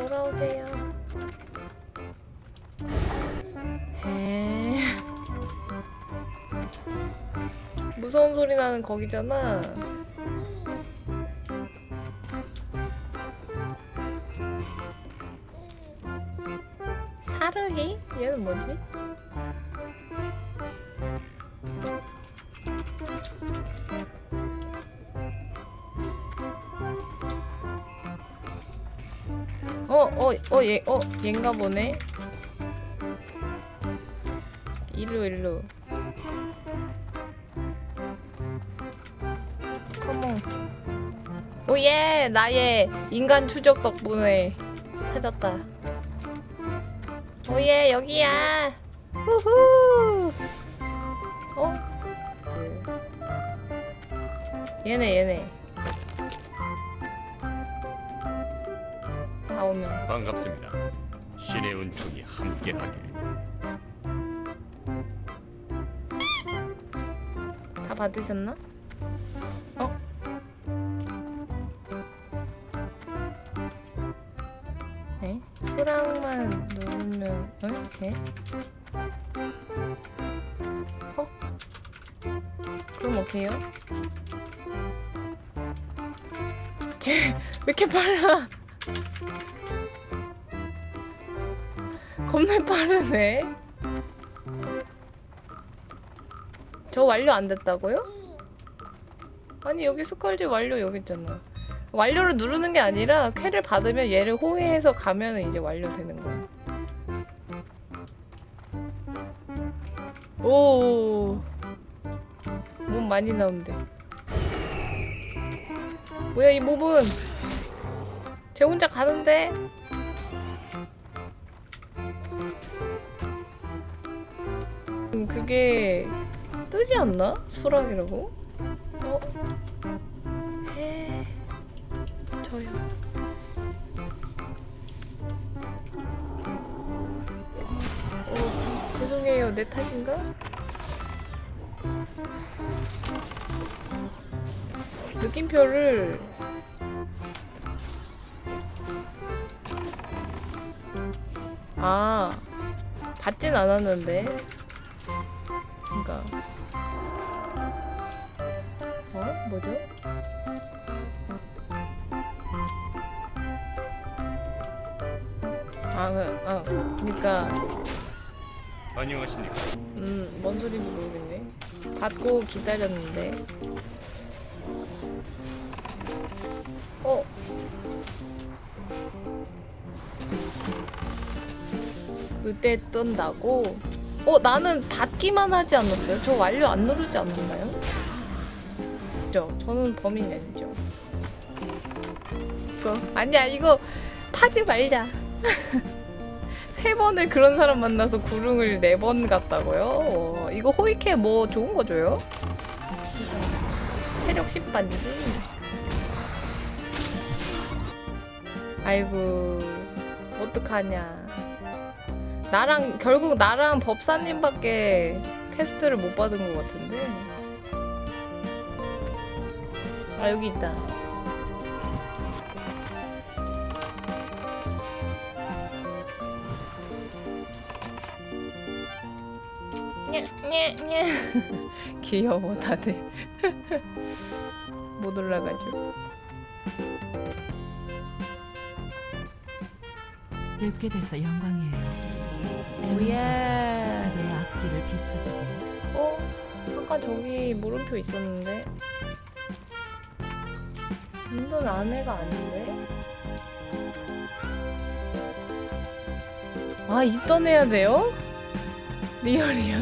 돌아오세요. 에 무서운 소리 나는 거기잖아. 사르히? 얘는 뭐지? 어, 어, 어, 얘, 어, 얘인가 보네. 일로, 일로. 컴온. 오예, 나의 인간 추적 덕분에 찾았다. 오예, 여기야. 후후. 어? 그. 얘네, 얘네. 반갑습니다. 신의 은총이 함께하길. 다 받으셨나? 어? 에? 수락만 누르면 응? 에? 어? 그럼 오케이요? 쟤왜 이렇게 빨라? 겁나 빠르네. 저 완료 안 됐다고요? 아니 여기 스컬지 완료 여기 있잖아. 완료를 누르는 게 아니라 쾌를 받으면 얘를 호위해서 가면 이제 완료되는 거야. 오, 몸 많이 나온대. 뭐야 이 몸은? 쟤 혼자 가는데? 그게 뜨지 않나? 수락이라고? 어? 해 저요. 어, 죄송해요. 내 탓인가? 느낌표를 아 받진 않았는데 그러니까 어? 뭐죠? 아, 그, 아, 그니까, 안녕하십니까. 음, 뭔 소리인지 모르겠네. 받고 기다렸는데. 어? 그때 뜬다고? 어, 나는 받기만 하지 않았어요? 저 완료 안 누르지 않았나요? 그죠? 저는 범인이 아니죠. 이거, 아니야, 이거 파지 말자. 세 번을 그런 사람 만나서 구릉을 네 번 갔다고요? 어, 이거 호이케 뭐 좋은 거 줘요? 체력 10반지. 아이고, 어떡하냐. 나랑, 결국 나랑 법사님밖에 퀘스트를 못 받은 것 같은데. 아, 여기 있다. 귀여워 다들 못 올라가죠 뵙게 돼서 영광이에요. 뭐야 그대의 앞길을 비춰주고 어? 아까 저기 물음표 있었는데 인던 아내가 아닌데? 아 입던해야 돼요? 리얼이야?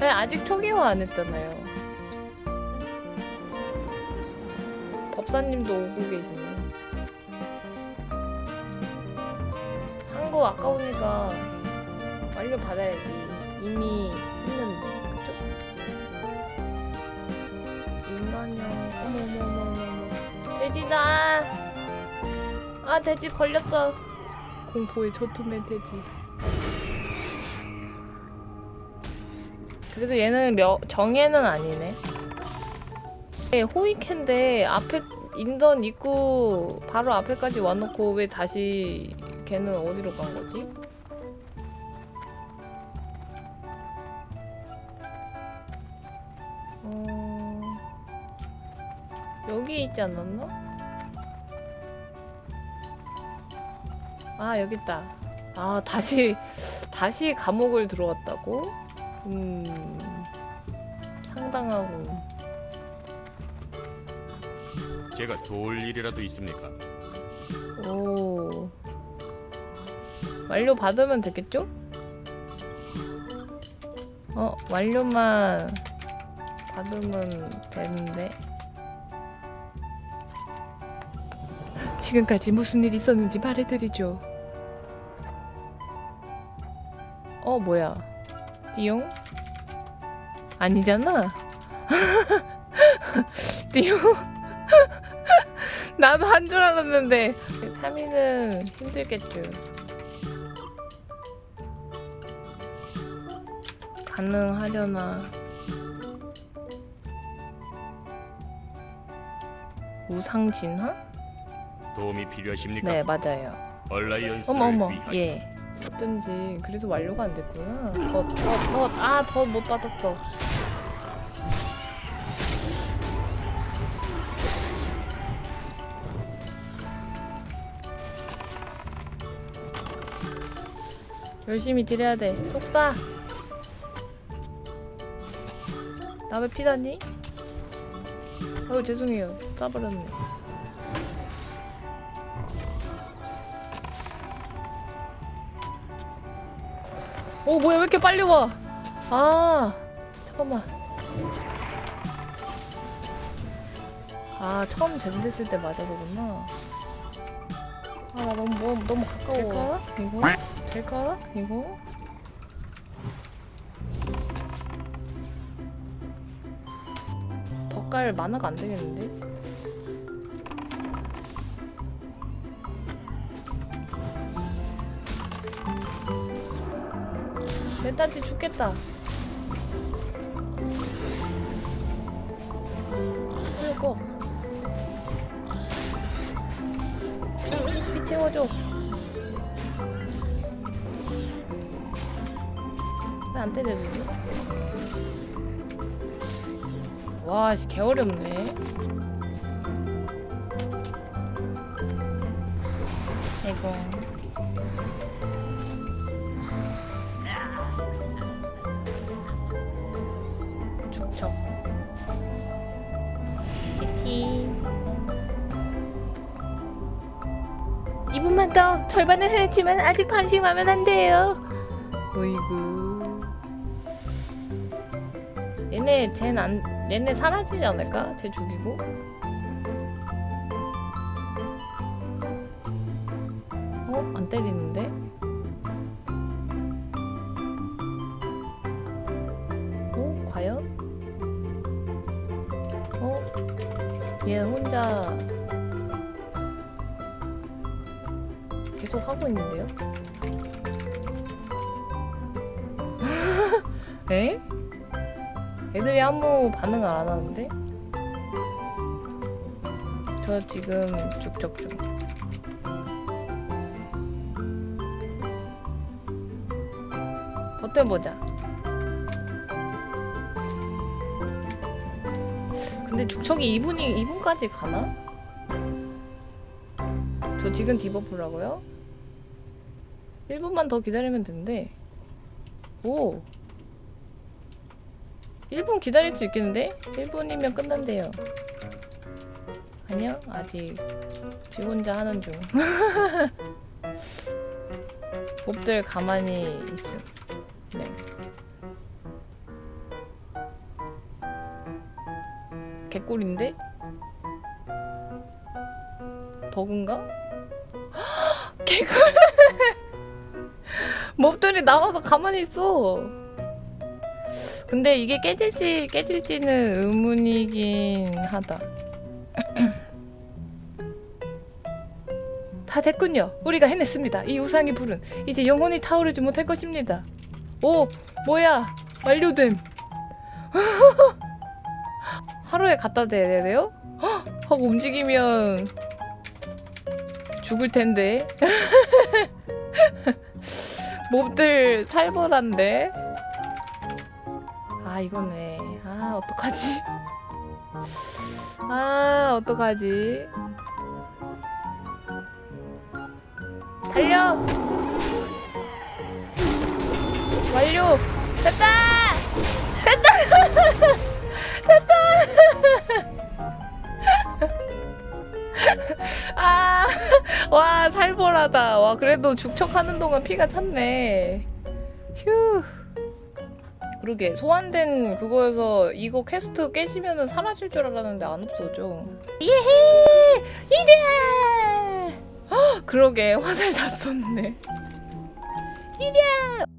아니, 아직 초기화 안 했잖아요 법사님도 오고 계시네 한국 아까우니까 완료 받아야지. 이미 했는데. 그죠? 인간형. 어머 어머 어머 어머 어머. 돼지다. 아 돼지 걸렸어. 공포의 저투맨 돼지. 그래도 얘는 며, 정예는 아니네. 네, 호이캔데 앞에 인던 입구 바로 앞에까지 와놓고 왜 다시 걔는 어디로 간 거지? 여기 있지 않았나? 아 여기 있다. 아 다시 다시 감옥을 들어왔다고? 음 상당하고. 제가 도울 일이라도 있습니까? 오. 완료 받으면 되겠죠? 어, 완료만 받으면 되는데. 지금까지 무슨 일 있었는지 말해드리죠. 어, 뭐야. 띠용? 아니잖아. 띠용? 나도 한 줄 알았는데 3위는 힘들겠죠. 가능하려나. 우상 진화? 도움이 필요하십니까? 네, 맞아요. 얼라이언스를 어머 어머. 위하여 예. 어쩐지 그래서 완료가 안 됐구나. 더, 더, 더, 아, 더 못 받았어. 열심히 딜해야 돼. 속사. 나왜 피다니? 아유 죄송해요. 싸버렸네. 오 뭐야 왜 이렇게 빨리 와? 아 잠깐만. 아 처음 잼됐을 때 맞아서구나. 아 나 너무 뭐, 너무 가까워. 될까? 이거? 될까? 이거? 덧갈 만화가 안 되겠는데? 멘탄지 죽겠다. 이거. 피 채워줘. 왜안 때려주지? 와, 씨, 개 어렵네. 아이고. 축척. 키티. 2분만 더 절반은 했지만 아직 방심하면 안 돼요. 어이구. 얘네 쟤는 안 얘네 사라지지 않을까? 쟤 죽이고. 어? 안 때리는데? 혼자 계속 하고 있는데요? 에? 애들이 아무 반응을 안 하는데? 저 지금 죽적 중. 버텨보자. 근데 죽척이 2분이 2분까지 가나? 저 지금 디버프라고요? 1분만 더 기다리면 된대. 오. 1분 기다릴 수 있겠는데? 1분이면 끝난대요. 아니요, 아직 지 혼자 하는 중. 몹들 가만히 있음. 개꿀인데? 버그인가? 개꿀! 몹들이 나와서 가만히 있어. 근데 이게 깨질지 깨질지는 의문이긴 하다. 다 됐군요. 우리가 해냈습니다. 이 우상의 불은 이제 영원히 타오르지 못할 것입니다. 오, 뭐야? 완료됨. 하루에 갖다 대야 돼요? 헉, 확 움직이면 죽을 텐데. 몹들 살벌한데. 아 이거네. 아 어떡하지? 아 어떡하지? 달려! 완료! 됐다! 됐다! 아, 와 살벌하다. 와 그래도 죽척하는 동안 피가 찼네. 휴. 그러게 소환된 그거에서 이거 퀘스트 깨지면은 사라질 줄 알았는데 안 없어져. 예헤! 이래! 헉, 그러게 화살 다 썼네. 이래!